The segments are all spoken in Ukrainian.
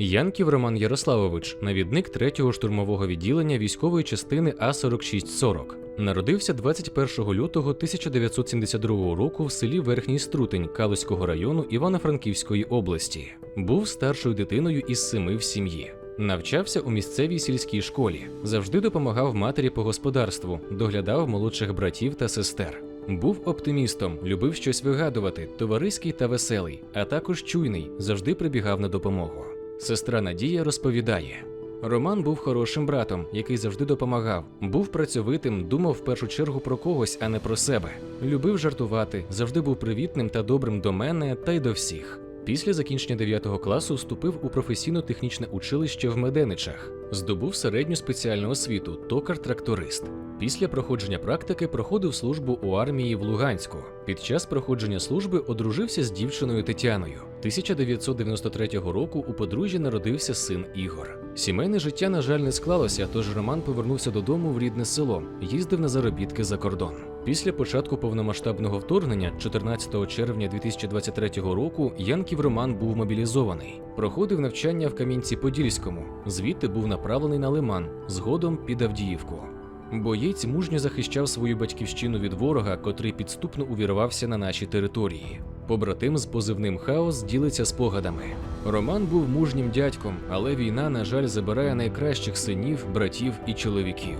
Янків Роман Ярославович, навідник 3-го штурмового відділення військової частини А4640. Народився 21 лютого 1972 року в селі Верхній Струтень Калузького району Івано-Франківської області. Був старшою дитиною із семи в сім'ї. Навчався у місцевій сільській школі, завжди допомагав матері по господарству, доглядав молодших братів та сестер. Був оптимістом, любив щось вигадувати, товариський та веселий, а також чуйний, завжди прибігав на допомогу. Сестра Надія розповідає: Роман був хорошим братом, який завжди допомагав, був працьовитим, думав в першу чергу про когось, а не про себе. Любив жартувати, завжди був привітним та добрим до мене та й до всіх. Після закінчення 9 класу вступив у професійно-технічне училище в Меденичах, здобув середню спеціальну освіту, токар-тракторист. Після проходження практики проходив службу у армії в Луганську. Під час проходження служби одружився з дівчиною Тетяною. 1993 року у подружжя народився син Ігор. Сімейне життя, на жаль, не склалося, тож Роман повернувся додому в рідне село, їздив на заробітки за кордон. Після початку повномасштабного вторгнення, 14 червня 2023 року, Янків Роман був мобілізований. Проходив навчання в Кам'янці-Подільському. Звідти був направлений на Лиман, згодом під Авдіївку. Боєць мужньо захищав свою батьківщину від ворога, котрий підступно увірвався на наші території. Побратим з позивним Хаос ділиться спогадами. Роман був мужнім дядьком, але війна, на жаль, забирає найкращих синів, братів і чоловіків.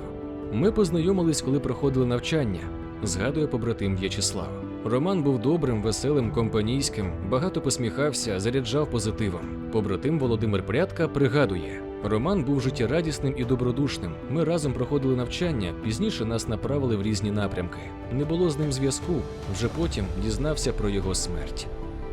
Ми познайомились, коли проходили навчання, згадує побратим В'ячеслав. Роман був добрим, веселим, компанійським, багато посміхався, заряджав позитивом. Побратим Володимир Прядка пригадує. Роман був життєрадісним і добродушним. Ми разом проходили навчання, пізніше нас направили в різні напрямки. Не було з ним зв'язку. Вже потім дізнався про його смерть.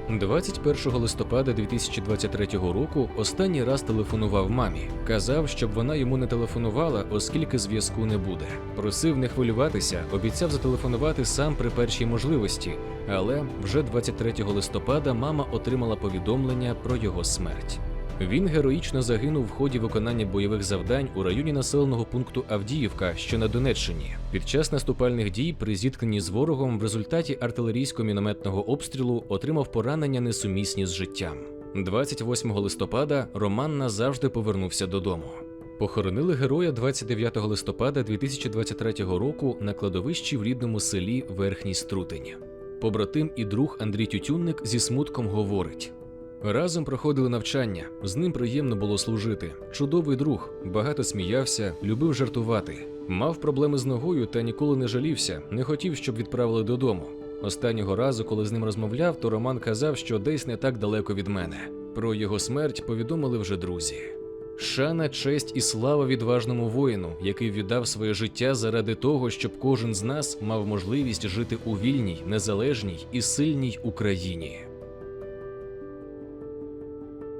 21 листопада 2023 року останній раз телефонував мамі. Казав, щоб вона йому не телефонувала, оскільки зв'язку не буде. Просив не хвилюватися, обіцяв зателефонувати сам при першій можливості. Але вже 23 листопада мама отримала повідомлення про його смерть. Він героїчно загинув в ході виконання бойових завдань у районі населеного пункту Авдіївка, що на Донеччині. Під час наступальних дій при зіткненні з ворогом в результаті артилерійсько-мінометного обстрілу отримав поранення несумісні з життям. 28 листопада Роман назавжди повернувся додому. Похоронили героя 29 листопада 2023 року на кладовищі в рідному селі Верхній Струтень. Побратим і друг Андрій Тютюнник зі смутком говорить. Разом проходили навчання, з ним приємно було служити. Чудовий друг, багато сміявся, любив жартувати. Мав проблеми з ногою та ніколи не жалівся, не хотів, щоб відправили додому. Останнього разу, коли з ним розмовляв, то Роман казав, що десь не так далеко від мене. Про його смерть повідомили вже друзі. Шана, честь і слава відважному воїну, який віддав своє життя заради того, щоб кожен з нас мав можливість жити у вільній, незалежній і сильній Україні.